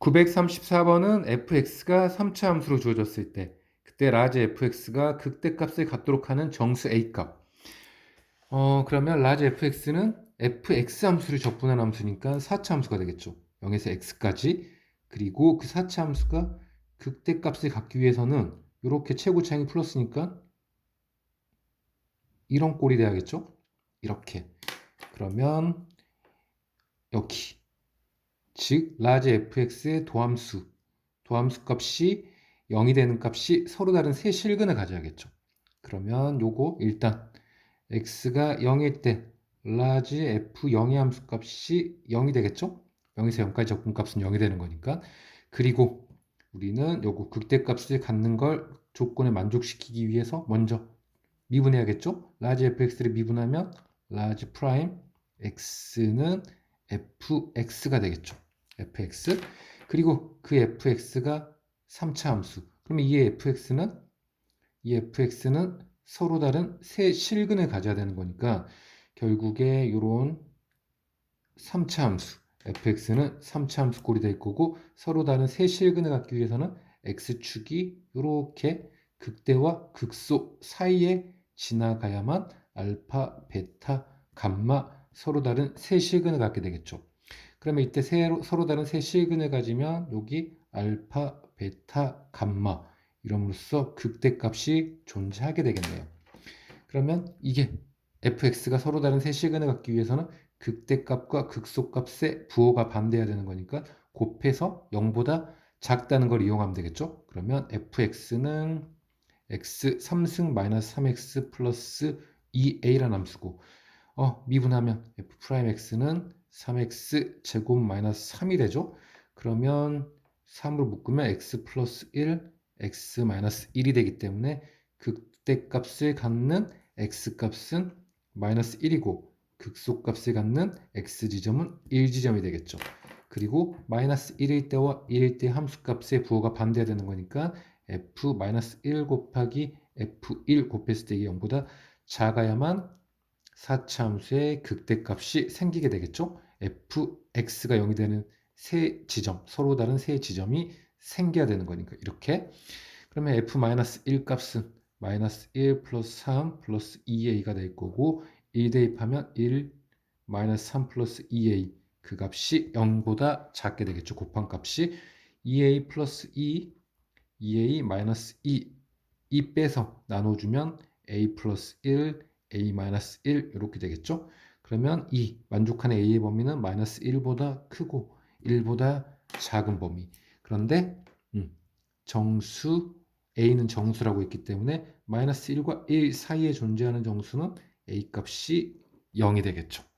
934번은 fx가 3차 함수로 주어졌을 때 그때 라지 fx가 극대값을 갖도록 하는 정수 a값. 어 그러면 라지 fx는 fx 함수를 적분한 함수니까 4차 함수가 되겠죠. 0에서 x까지. 그리고 그 4차 함수가 극대값을 갖기 위해서는 이렇게 최고 차항이 플러스니까 이런 꼴이 돼야겠죠? 이렇게. 그러면 여기 즉 라지 fx의 도함수 도함수 값이 0이 되는 값이 서로 다른 세 실근을 가져야겠죠. 그러면 요거 일단 x가 0일 때 라지 f 0의 함수 값이 0이 되겠죠. 0에서 0까지 적분값은 0이 되는 거니까 그리고 우리는 요거 극대값을 갖는 걸 조건에 만족시키기 위해서 먼저 미분해야겠죠. 라지 fx를 미분하면 라지 프라임 x는 fx가 되겠죠. Fx 그리고 그 fx가 3차 함수. 그러면 이 fx는 이 fx는 서로 다른 세 실근을 가져야 되는 거니까 결국에 이런 3차 함수 fx는 3차 함수 꼴이 될 거고 서로 다른 세 실근을 갖기 위해서는 x축이 이렇게 극대와 극소 사이에 지나가야만 알파, 베타, 감마 서로 다른 세 실근을 갖게 되겠죠. 그러면 이때 세로, 서로 다른 세 실근을 가지면 여기 알파, 베타, 감마 이름으로써 극대값이 존재하게 되겠네요. 그러면 이게 fx가 서로 다른 세 실근을 갖기 위해서는 극대값과 극소값의 부호가 반대해야 되는 거니까 곱해서 0보다 작다는 걸 이용하면 되겠죠. 그러면 fx는 x 3승 마이너스 3x 플러스 2a라는 함수고 어, 미분하면 f 프라임 x는 3x 제곱 마이너스 3이 되죠. 그러면 3으로 묶으면 x 플러스 1, x 마이너스 1이 되기 때문에 극대값을 갖는 x값은 마이너스 1이고 극소값을 갖는 x지점은 1 지점이 되겠죠. 그리고 마이너스 1일 때와 1일 때 함수값의 부호가 반대해야 되는 거니까 f 마이너스 1 곱하기 f1 곱했을 때 이게 0보다 작아야만 4차 함수의 극대값이 생기게 되겠죠. fx가 0이 되는 세 지점, 서로 다른 세 지점이 생겨야 되는 거니까 이렇게 그러면 f-1 값은 마이너스 1 플러스 3 플러스 2a가 될 거고 1 대입하면 1 마이너스 3 플러스 2a 그 값이 0보다 작게 되겠죠. 곱한 값이 2a 플러스 2 2a 마이너스 2 2 빼서 나눠주면 a 플러스 1 a 마이너스 1 이렇게 되겠죠. 그러면 이 만족하는 a의 범위는 마이너스 1보다 크고 1보다 작은 범위. 그런데 음, 정수 a는 정수라고 했기 때문에 마이너스 1과 1 사이에 존재하는 정수는 a 값이 0이 되겠죠.